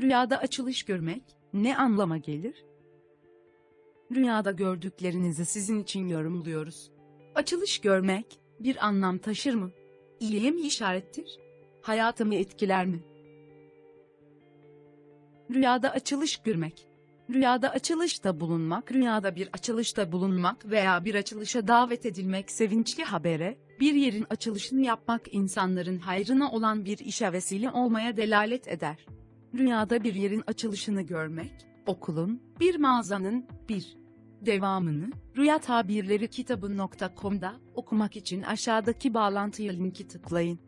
Rüyada açılış görmek ne anlama gelir? Rüyada gördüklerinizi sizin için yorumluyoruz. Açılış görmek bir anlam taşır mı? İyiye mi işarettir? Hayatımı etkiler mi? Rüyada açılış görmek. Rüyada açılışta bulunmak, rüyada bir açılışta bulunmak veya bir açılışa davet edilmek sevinçli habere, bir yerin açılışını yapmak insanların hayrına olan bir işe vesile olmaya delalet eder. Rüyada bir yerin açılışını görmek, okulun, bir mağazanın, bir devamını, Rüya Tabirleri kitabı.com'da okumak için aşağıdaki bağlantıya linki tıklayın.